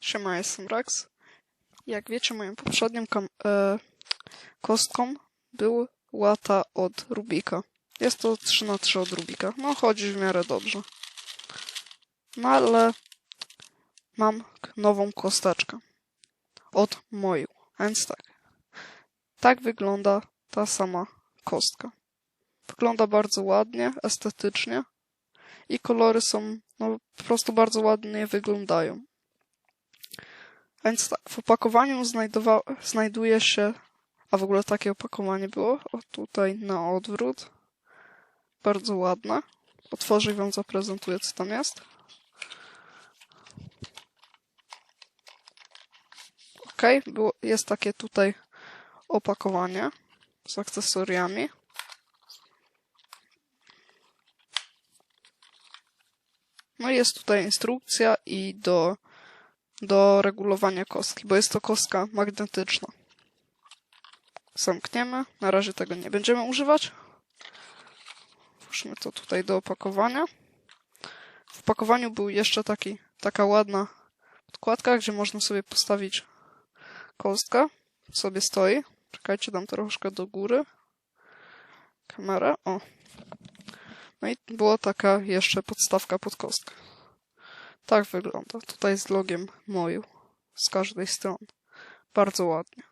Siema, jestem Rex. Jak wiecie, moją poprzednią e, kostką był łata od Rubika. Jest to 3 na 3 od Rubika. No, chodzi w miarę dobrze. No, ale mam nową kosteczkę. Od moją. Więc tak. Tak wygląda ta sama kostka. Wygląda bardzo ładnie, estetycznie i kolory są, no, po prostu bardzo ładnie wyglądają. Więc tak, w opakowaniu znajduje się, a w ogóle takie opakowanie było, o tutaj na odwrót. Bardzo ładne. Otworzę i wam zaprezentuję, co tam jest. Ok, było, jest takie tutaj opakowanie z akcesoriami. No i jest tutaj instrukcja i do do regulowania kostki, bo jest to kostka magnetyczna. Zamkniemy. Na razie tego nie będziemy używać. Włóżmy to tutaj do opakowania. W opakowaniu był jeszcze taki, taka ładna podkładka, gdzie można sobie postawić kostkę. Sobie stoi. Czekajcie, dam troszkę do góry. Kamerę. O. No i była taka jeszcze podstawka pod kostkę. Tak wygląda. Tutaj z logiem moją. Z każdej strony. Bardzo ładnie.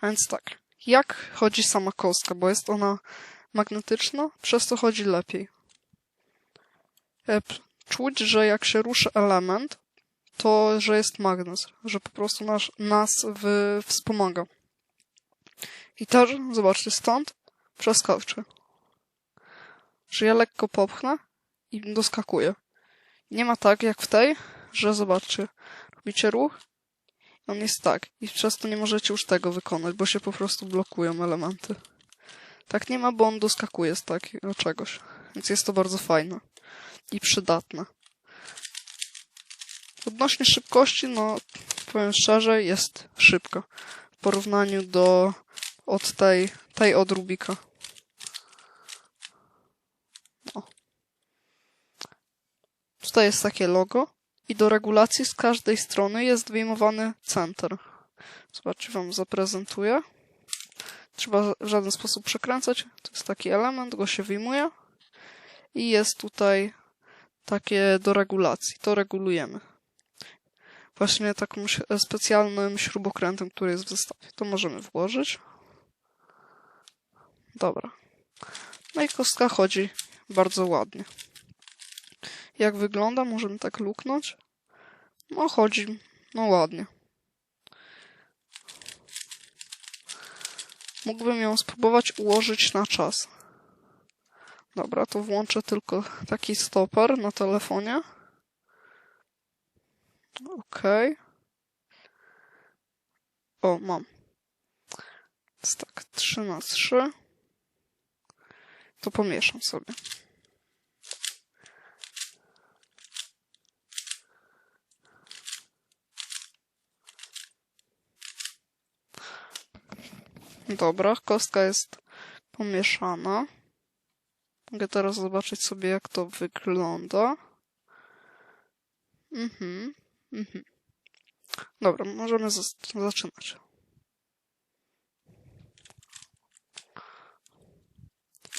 A więc tak. Jak chodzi sama kostka? Bo jest ona magnetyczna, przez to chodzi lepiej. E, Czuć, że jak się ruszy element, to że jest magnes. Że po prostu nas, nas w, wspomaga. I też, zobaczcie, stąd przeskoczy. Że ja lekko popchnę i doskakuje. Nie ma tak jak w tej, że zobaczcie, robicie ruch, on jest tak i przez to nie możecie już tego wykonać, bo się po prostu blokują elementy. Tak nie ma, bo on doskakuje z takiego czegoś. Więc jest to bardzo fajne i przydatne. Odnośnie szybkości, no powiem szczerze, jest szybko w porównaniu do od tej, tej od Rubika. Tutaj jest takie logo i do regulacji z każdej strony jest wyjmowany center. Zobaczcie, wam zaprezentuję. Trzeba w żaden sposób przekręcać. To jest taki element, go się wyjmuje i jest tutaj takie do regulacji. To regulujemy. Właśnie takim specjalnym śrubokrętem, który jest w zestawie. To możemy włożyć. Dobra. No i kostka chodzi bardzo ładnie. Jak wygląda? Możemy tak luknąć. No chodzi, no ładnie. Mógłbym ją spróbować ułożyć na czas. Dobra, to włączę tylko taki stoper na telefonie. Okej. O, mam. Jest tak, 3 na 3. To pomieszam sobie. Dobra, kostka jest pomieszana. Mogę teraz zobaczyć sobie, jak to wygląda. Mhm, mhm. Dobra, możemy zaczynać.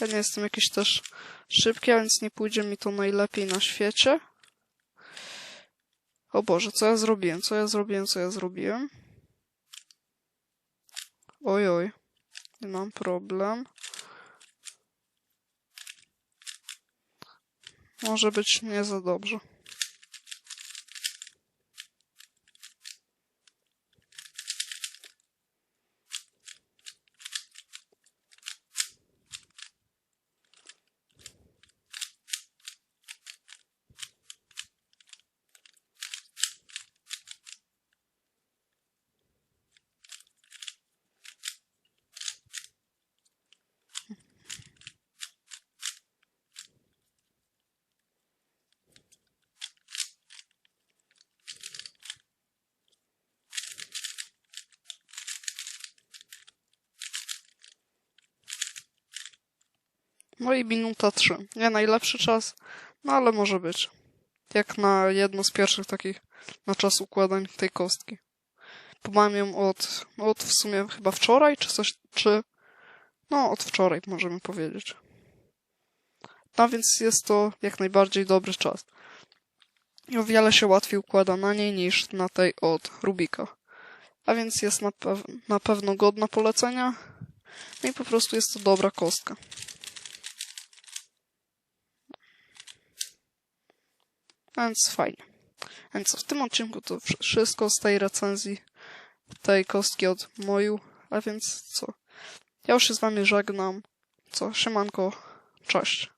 Ja nie jestem jakiś też szybki, a więc nie pójdzie mi to najlepiej na świecie. O Boże, co ja zrobiłem? Co ja zrobiłem? Co ja zrobiłem? Oj, oj. Mam problem. Może być nie za dobrze. No i minuta trzy. Nie najlepszy czas, no ale może być. jak na jedno z pierwszych takich na czas układań tej kostki. Bo mam ją od, od w sumie chyba wczoraj, czy coś, czy no od wczoraj możemy powiedzieć. No więc jest to jak najbardziej dobry czas. I o wiele się łatwiej układa na niej niż na tej od Rubika. A więc jest na, pew- na pewno godna polecenia. No i po prostu jest to dobra kostka. Więc fajnie. Więc w tym odcinku to wsz- wszystko z tej recenzji tej kostki od moju. A więc co? Ja już się z wami żegnam. Co? Siemanko. Cześć.